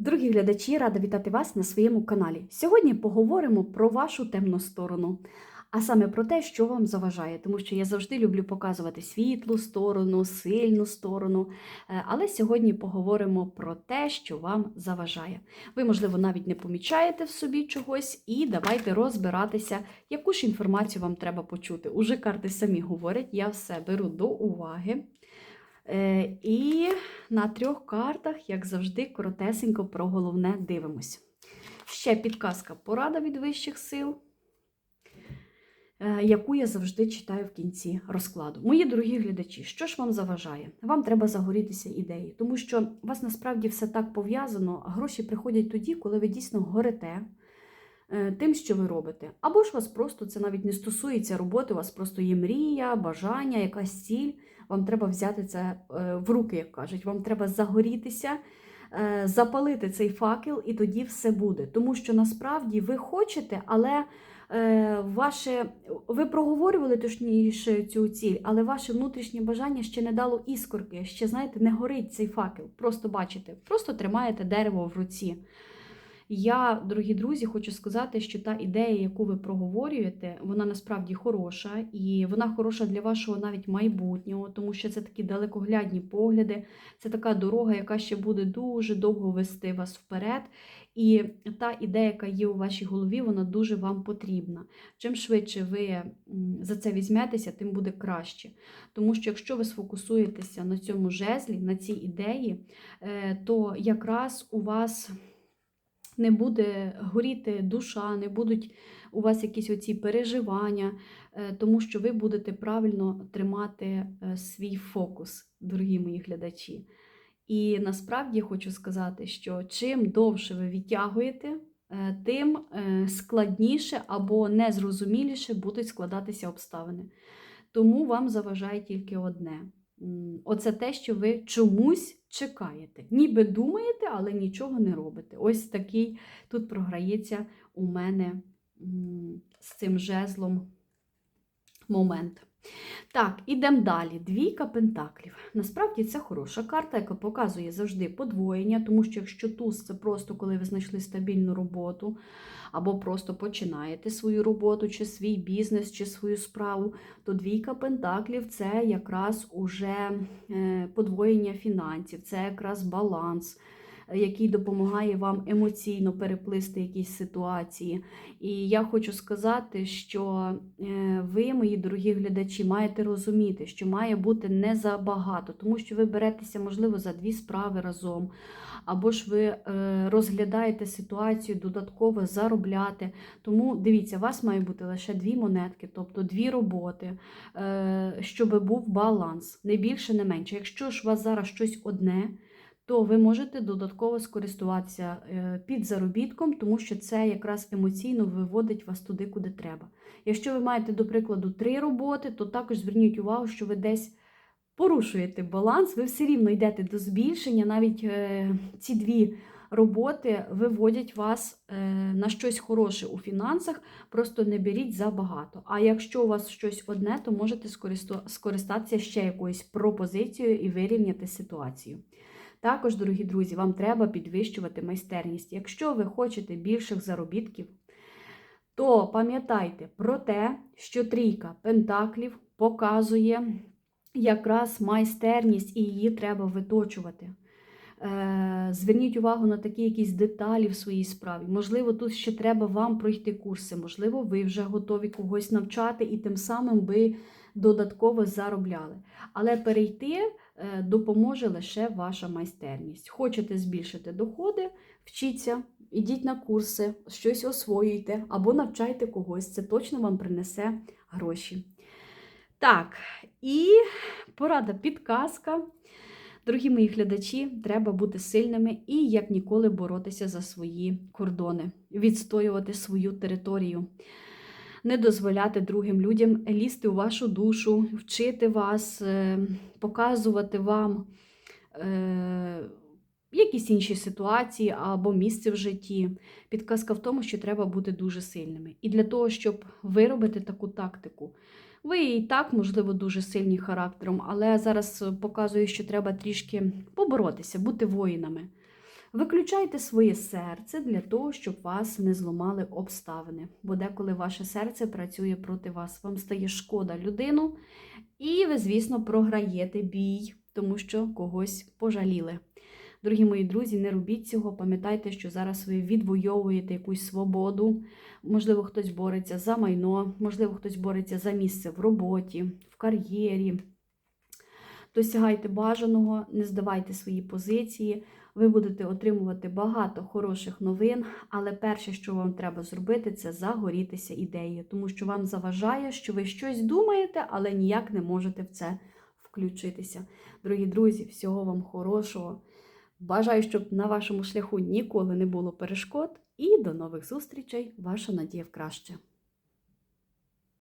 Дорогі глядачі, рада вітати вас на своєму каналі. Сьогодні поговоримо про вашу темну сторону, а саме про те, що вам заважає, тому що я завжди люблю показувати світлу сторону, сильну сторону. Е, Але сьогодні поговоримо про те, що вам заважає. Ви, можливо, навіть не помічаєте в собі чогось, і давайте розбиратися, яку ж інформацію вам треба почути. Уже карти самі говорять, я все беру до уваги. Е, І на трьох картах, як завжди, коротесенько про головне дивимось. Ще підказка порада від вищих сил, е, яку я завжди читаю в кінці розкладу. Мої дорогі глядачі, що ж вам заважає? Вам треба загорітися ідеєю, тому що у вас насправді все так пов'язано, а гроші приходять тоді, коли ви дійсно горите тим, що ви робите. Або ж вас просто це навіть не стосується роботи, у вас просто є мрія, бажання, якась ціль. Вам треба взяти це е, в руки, як кажуть. Вам треба загорітися, е, запалити цей факел, і тоді все буде. Тому що насправді ви хочете, але е, ваше, ви проговорювали точніше цю ціль, але ваше внутрішнє бажання ще не дало іскорки, ще, знаєте, не горить цей факел. Просто бачите, просто тримаєте дерево в руці. Я, дорогі друзі, хочу сказати, що та ідея, яку ви проговорюєте, вона насправді хороша, і вона хороша для вашого навіть майбутнього, тому що це такі далекоглядні погляди, це така дорога, яка ще буде дуже довго вести вас вперед. І та ідея, яка є у вашій голові, вона дуже вам потрібна. Чим швидше ви за це візьметеся, тим буде краще. Тому що якщо ви сфокусуєтеся на цьому жезлі, на цій ідеї, е, то якраз у вас не буде горіти душа, не будуть у вас якісь оці переживання, е, тому що ви будете правильно тримати е, свій фокус, дорогі мої глядачі. І насправді хочу сказати, що чим довше ви відтягуєте, е, тим складніше або незрозуміліше будуть складатися обставини. Тому вам заважає тільки одне. Оце те, що ви чомусь чекаєте. Ніби думаєте, але нічого не робите. Ось такий тут програється у мене з цим жезлом момент. Так, ідемо далі. Двійка пентаклів. Насправді це хороша карта, яка показує завжди подвоєння, тому що якщо туз це просто коли ви знайшли стабільну роботу, або просто починаєте свою роботу, чи свій бізнес, чи свою справу, то двійка пентаклів це якраз уже е, подвоєння фінансів, це якраз баланс. Який допомагає вам емоційно переплисти якісь ситуації. І я хочу сказати, що е, ви, мої дорогі глядачі, маєте розуміти, що має бути не забагато, тому що ви беретеся, можливо, за дві справи разом, або ж ви е, розглядаєте ситуацію додатково заробляти. Тому дивіться, у вас має бути лише дві монетки, тобто дві роботи, е, щоб був баланс, не більше, не менше. Якщо ж у вас зараз щось одне, то ви можете додатково скористуватися е, під заробітком, тому що це якраз емоційно виводить вас туди, куди треба. Якщо ви маєте, до прикладу, три роботи, то також зверніть увагу, що ви десь порушуєте баланс, ви все рівно йдете до збільшення, навіть е, ці дві роботи виводять вас е, на щось хороше у фінансах, просто не беріть забагато. А якщо у вас щось одне, то можете скористатися ще якоюсь пропозицією і вирівняти ситуацію. Також, дорогі друзі, вам треба підвищувати майстерність. Якщо ви хочете більших заробітків, то пам'ятайте про те, що трійка пентаклів показує якраз майстерність, і її треба виточувати. Е, Зверніть увагу на такі якісь деталі в своїй справі. Можливо, тут ще треба вам пройти курси, можливо, ви вже готові когось навчати і тим самим ви додатково заробляли. Але перейти допоможе лише ваша майстерність. Хочете збільшити доходи, вчіться, ідіть на курси, щось освоюйте або навчайте когось. Це точно вам принесе гроші. Так, і порада підказка. Дорогі мої глядачі, треба бути сильними і як ніколи боротися за свої кордони, відстоювати свою територію, не дозволяти другим людям лізти у вашу душу, вчити вас, е, показувати вам е, якісь інші ситуації або місце в житті. Підказка в тому, що треба бути дуже сильними. І для того, щоб виробити таку тактику, ви і так, можливо, дуже сильні характером, але зараз показую, що треба трішки поборотися, бути воїнами. Виключайте своє серце для того, щоб вас не зламали обставини. Бо деколи ваше серце працює проти вас, вам стає шкода людину, і ви, звісно, програєте бій, тому що когось пожаліли. Дорогі мої друзі, не робіть цього. Пам'ятайте, що зараз ви відвоюєте якусь свободу. Можливо, хтось бореться за майно, можливо, хтось бореться за місце в роботі, в кар'єрі. Досягайте бажаного, не здавайте свої позиції. Ви будете отримувати багато хороших новин, але перше, що вам треба зробити, це загорітися ідеєю, тому що вам заважає, що ви щось думаєте, але ніяк не можете в це включитися. Дорогі друзі, всього вам хорошого. Бажаю, щоб на вашому шляху ніколи не було перешкод. І до нових зустрічей, ваша Надія в краще.